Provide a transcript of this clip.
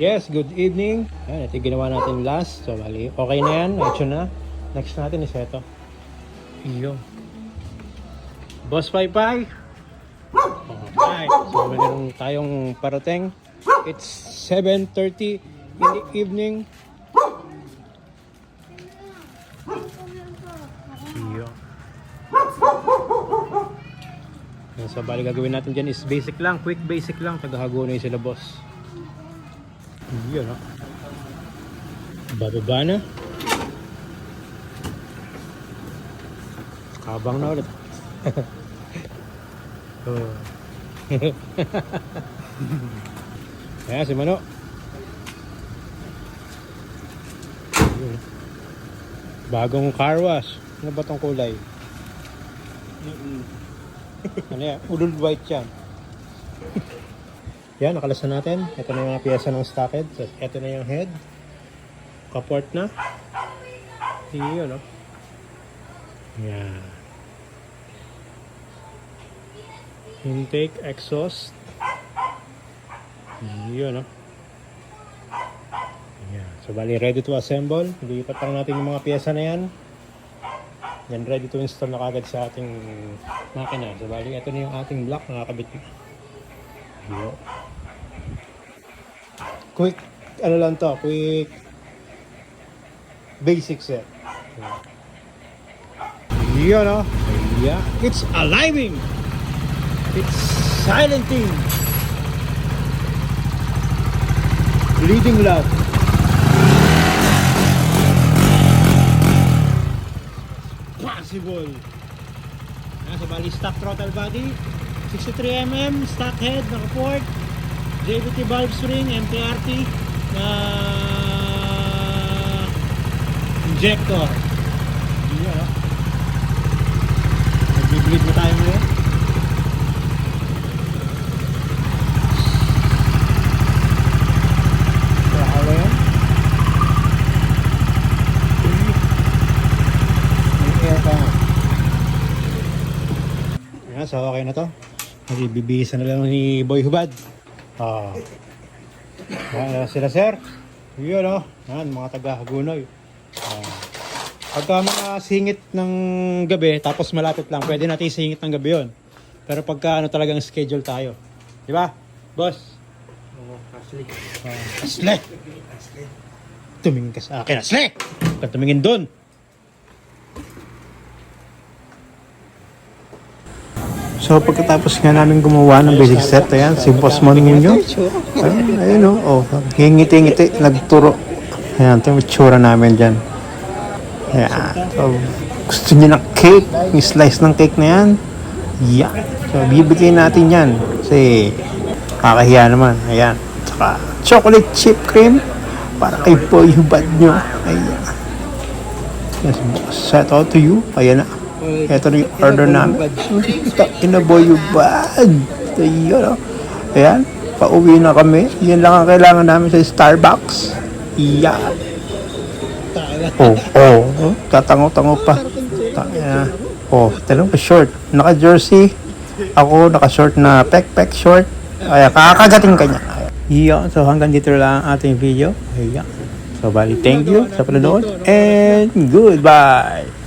Yes, good evening. Ayan, ito yung ginawa natin last. So, bali, okay na yan. Hecho na. Next natin is ito. Iyo. Boss Pai Pai. Okay. So, meron tayong parating. It's 7.30 in the evening. Iyo. So, bali gagawin natin dyan is basic lang. Quick basic lang. Tagahago na sila boss. Yun, no? Bababa na. Kabang na ulit. oh. Kaya si Mano. Yun. Bagong car wash. Ano ba tong kulay? ano yan? Ulul white yan. Yan, nakalas na natin. Ito na yung mga piyesa ng stockhead. So, ito na yung head. Kaport na. Yun, no? Yan. Intake, exhaust. Yun, no? Yan. So, bali, ready to assemble. Lipat lang natin yung mga piyesa na yan. Yan, ready to install na kagad sa ating makina. So, bali, ito na yung ating block. Nakakabit na. Yun quick ano lang to quick. Basic set yun no yeah. It's aliving it's silencing bleeding love possible. Nasa bali stock throttle body 63mm stock head naka port JVT valve spring, MTRT na injector. Iya. ah. Nag-bleed na tayo ngayon. Ayan, so okay na to. Nagbibihisa na lang ni Boy Hubad. Ah. Yan, sila sir. Yun oh. Yan, mga taga Hagunoy. Ah. Pagka mga singit ng gabi, tapos malapit lang, pwede natin singit ng gabi yon. Pero pagka ano talagang schedule tayo. Di ba? Boss? Oo, Ashley. Ah, Ashley! Tumingin ka sa akin, Ashley! Huwag tumingin doon. So pagkatapos nga namin gumawa ng basic set, ayan, si Boss Morning nyo. Ayun, ayun o, oh, ngingiti-ngiti, nagturo. Ayan, ito yung itsura namin dyan. Ayan, so, gusto niyo ng cake, yung slice ng cake na yan. Yan. So, bibigay natin yan. Kasi, kakahiya naman. Ayan. Tsaka, chocolate chip cream para kay Boy Hubad nyo. Ayan. Yes. Set out to you. Ayan na. Ito na yung order namin. Inaboy yung bag. Ito yun, oh. Ayan, pauwi na kami. Yan lang ang kailangan namin sa Starbucks. Iyan. Oh, oh, oh. Tatango-tango pa. Tangina. Oh, talong pa short. Naka-jersey. Ako, naka-short na pek-pek short. Ay, kakagating ka niya. Iyan. So, hanggang dito lang ang ating video. Ayan. So, bali, thank you sa panonood. And goodbye.